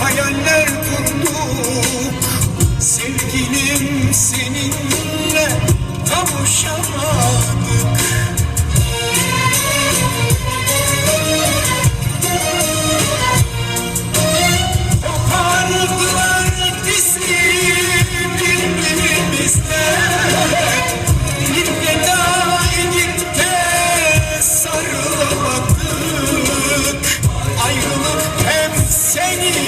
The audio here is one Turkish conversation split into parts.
hayaller kurduk. Sevgilim seninle kavuşamadık. Kopardılar bizi birbirimizden Ayrılık hem seni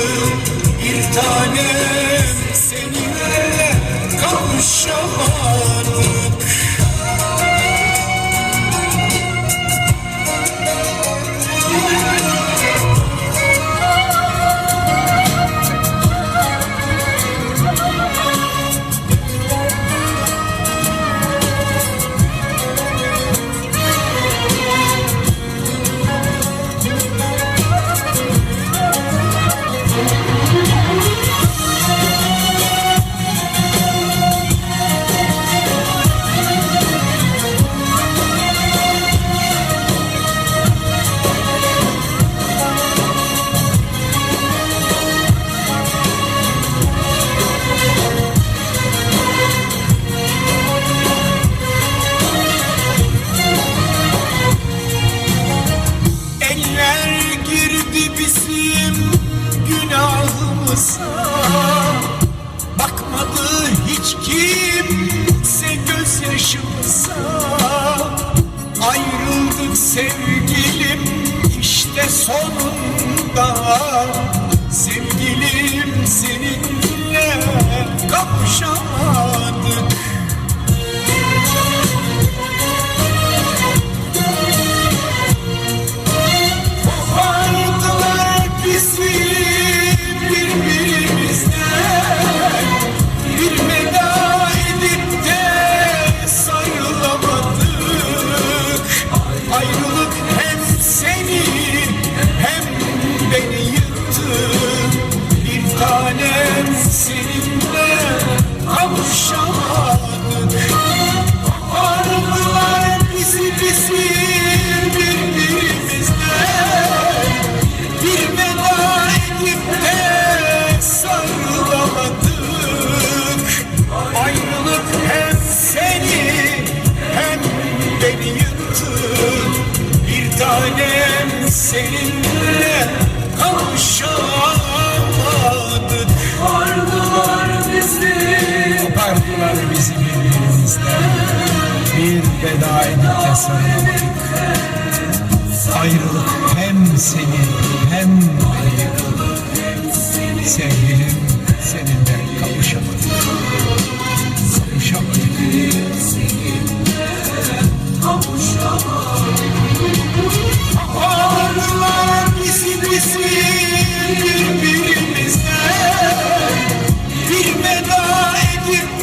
oh. tanem seninle kavuşamadık. Vardılar bizi Kopardılar bizi birbirimizden Bir veda edip de Ayrılık hem seni hem beni yıkıldık Sevgilim seninle kavuşamadık. Kavuşamadık. Kavuşamadık. You.